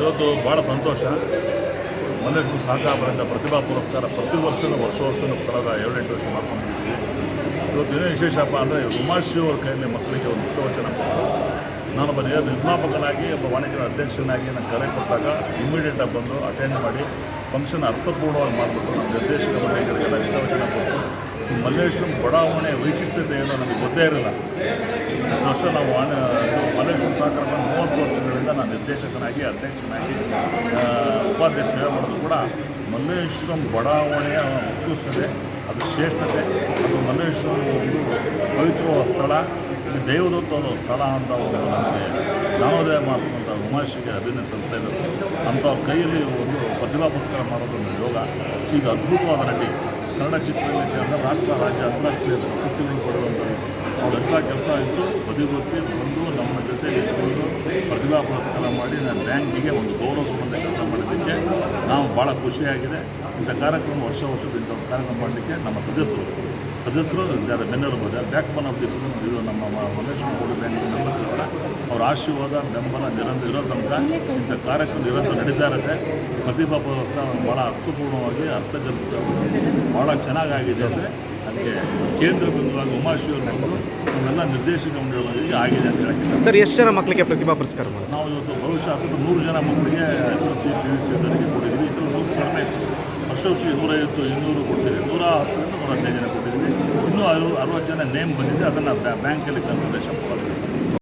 ಇವತ್ತು ಭಾಳ ಸಂತೋಷ. ಮಲ್ಲೇಶ್ವರ ಸಹಕಾರದಿಂದ ಪ್ರತಿಭಾ ಪುರಸ್ಕಾರ ಪ್ರತಿ ವರ್ಷದ ವರ್ಷ ವರ್ಷನೂ ಕಳೆದ ಏಳೆಂಟು ವರ್ಷ ಮಾಡ್ಕೊಂಡಿದ್ದೀವಿ. ಇವತ್ತು ಏನೇ ವಿಶೇಷಪ್ಪ ಅಂದರೆ ಉಮಾಶ್ರೀ ಅವ್ರ ಕೈಯಲ್ಲಿ ಮಕ್ಕಳಿಗೆ ಒಂದು ಉತ್ತವಚನ ಕೊಟ್ಟು ನಾನು ಒಬ್ಬ ನಿರ್ಮಾಪಕನಾಗಿ, ಒಬ್ಬ ವಾಣಿಜ್ಯ ಅಧ್ಯಕ್ಷನಾಗಿ ನಾನು ಕರೆ ಕೊಟ್ಟಾಗ ಇಮಿಡಿಯೇಟಾಗಿ ಬಂದು ಅಟೆಂಡ್ ಮಾಡಿ ಫಂಕ್ಷನ್ ಅರ್ಥಪೂರ್ಣವಾಗಿ ಮಾಡಬೇಕು ನಮ್ಮ ನಿರ್ದೇಶಕ ಮಂಡಳಿಗಳಿಗೆಲ್ಲ ಹಿತವಚನ ಕೊಟ್ಟು ಮಲ್ಲೇಶ್ವರಂ ಬಡಾವಣೆ ವೈಶಿಷ್ಟ್ಯತೆ ಏನೋ ನಮಗೆ ಗೊತ್ತೇ ಇರಲಿಲ್ಲ ವರ್ಷ ನಾವು ಇದು ಮಲ್ಲೇಶ್ವರಂ ಸಾಕರ ಮೂವತ್ತು ವರ್ಷಗಳಿಂದ ನಿರ್ದೇಶಕನಾಗಿ ಅಧ್ಯಕ್ಷನಾಗಿ ಉಪಾಧ್ಯಕ್ಷ ಮಾಡೋದು ಕೂಡ ಮಲ್ಲೇಶ್ವರಂ ಬಡಾವಣೆಯ ಉತ್ಕೃಷ್ಟತೆ ಅದು ಶ್ರೇಷ್ಠತೆ. ಅದು ಮಲ್ಲೇಶ್ವರಂ ಒಂದು ಪವಿತ್ರವಾದ ಸ್ಥಳ. ಇದು ಒಂದು ಸ್ಥಳ ಅಂತ ಒಂದು ನಮಗೆ ಜ್ಞಾನೋದಯ ಮಾಡ್ತಕ್ಕಂಥ ಅಭಿನಯ ಸಲ್ಲಿಸ್ತಾ ಸಲ್ಲಿಸಲೇಬೇಕು ಅಂಥವ್ರ ಕೈಯಲ್ಲಿ ಒಂದು ಪ್ರತಿಭಾ ಪುರಸ್ಕಾರ ಮಾಡೋದೊಂದು ಯೋಗ. ಈಗ ಅದ್ಭುತವಾದ ನಟಿ ಕನ್ನಡ ಚಿತ್ರರಂಗಕ್ಕೆ ರಾಷ್ಟ್ರ, ರಾಜ್ಯ ಅಂತಾರಾಷ್ಟ್ರೀಯ ಪ್ರಶಸ್ತಿಗಳು ಕೊಡುವಂಥದ್ದು ಅವರೆಲ್ಲ ಕೆಲಸ ಇದ್ದು ಬದಿಗೊತ್ತಿ ಬಂದು ನಮ್ಮ ಜೊತೆ ಇಟ್ಕೊಂಡು ಪ್ರತಿಭಾ ಪುರಸ್ಕಾರ ಮಾಡಿ ನಾನು ಬ್ಯಾಂಕಿಗೆ ಒಂದು ಗೌರವ ತಗೊಂಡ ಕೆಲಸ ಮಾಡಿದ್ದಕ್ಕೆ ನಾವು ಭಾಳ ಖುಷಿಯಾಗಿದೆ. ಇಂಥ ಕಾರ್ಯಕ್ರಮ ವರ್ಷ ವರ್ಷದಿಂದ ಕಾರ್ಯಕ್ರಮ ಮಾಡಲಿಕ್ಕೆ ನಮ್ಮ ಸದಸ್ಯರು ಸದಸ್ಯರು ಬೆನ್ನೆಲುಬು ಬ್ಯಾಕ್ ಬನ್ ಆಫ್ ದಿ ಇದು ನಮ್ಮ ಮಲ್ಲೇಶ್ವರ ಬ್ಯಾಂಕಿನ ಬ್ಯಾಂಕ್ ಅವರ ಆಶೀರ್ವಾದ, ಬೆಂಬಲ, ನಿರಂತರ ಇರೋ ತನಕ ಇಂಥ ಕಾರ್ಯಕ್ರಮ ನಿರಂತರ ನಡೀತಾ ಇರುತ್ತೆ. ಪ್ರತಿಭಾ ಪುರಸ್ಕಾರ ಭಾಳ ಅರ್ಥಪೂರ್ಣವಾಗಿ ಅರ್ಥಗರ್ಭಿತವಾಗಿ ಭಾಳ ಚೆನ್ನಾಗಾಗಿದೆ ಅಂದರೆ ಅದಕ್ಕೆ ಕೇಂದ್ರ ಬಿಂದುವಾಗಿ ಉಮಾಶ್ರೀ ಅವರು ಬಂದು ನಮ್ಮೆಲ್ಲ ನಿರ್ದೇಶಕ ಮಂಡಳಿಗೆ ಆಗಿದೆ ಅಂತ ಹೇಳಕ್ಕೆ ಸರ್ ಎಷ್ಟು ಜನ ಮಕ್ಕಳಿಗೆ ಪ್ರತಿಭಾ ಪುರಸ್ಕಾರ ಮಾಡೋದು ನಾವು ಇವತ್ತು ಬಹುಶಃ ಹತ್ತು ನೂರು ಜನ ಮಕ್ಕಳಿಗೆ S L C P U C ಅದರಿಗೆ ಕೊಟ್ಟಿದ್ವಿ ಈ ಸಲ ಸ್ವಲ್ಪ ಕಡಿಮೆ ಇತ್ತು. ನೂರೈವತ್ತು ಇನ್ನೂರು ಕೊಟ್ಟಿದ್ದೀವಿ ನೂರ ಹತ್ತರಿಂದ ನೂರ ಹದಿನೈದು ಜನ ಕೊಟ್ಟಿದ್ದೀವಿ. ಇನ್ನೂ ಅರು ಅರವತ್ತು ಜನ ನೇಮ್ ಬಂದಿದೆ. ಅದನ್ನು ಬ್ಯಾಂಕಲ್ಲಿ ಕನ್ಸಲ್ಟೇಷನ್ ಕೊಡೋದು